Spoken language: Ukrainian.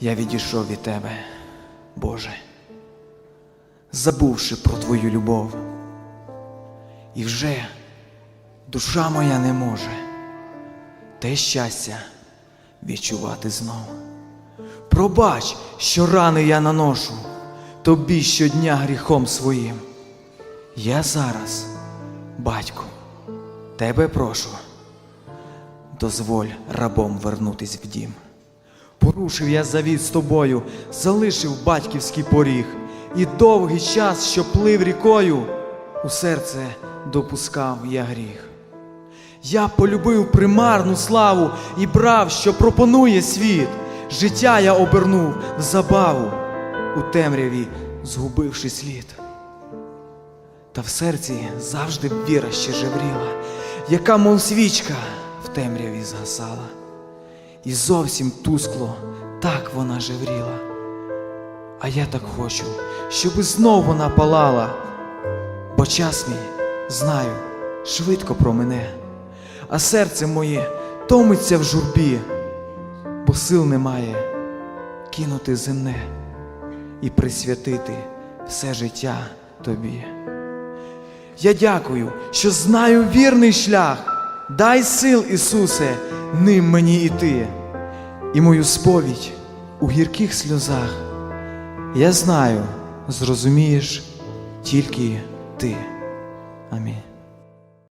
Я відійшов від тебе, Боже, забувши про Твою любов. І вже душа моя не може те щастя відчувати знов. Пробач, що рани я наношу тобі щодня гріхом своїм. Я зараз, батьку, тебе прошу, дозволь рабом вернутись в дім. Порушив я завіт з тобою, залишив батьківський поріг, і довгий час, що плив рікою, у серце допускав я гріх. Я полюбив примарну славу і брав, що пропонує світ. Життя я обернув в забаву, у темряві згубивши слід. Та в серці завжди віра ще жевріла, яка, мов свічка, в темряві згасала. І зовсім тускло так вона жевріла. А я так хочу, щоби знов вона палала, бо час мій, знаю, швидко промене, а серце моє томиться в журбі, бо сил немає кинути земне і присвятити все життя тобі. Я дякую, що знаю вірний шлях. Дай сил, Ісусе, ним мені іти. І мою сповідь у гірких сльозах. Я знаю, зрозумієш тільки ти. Амінь.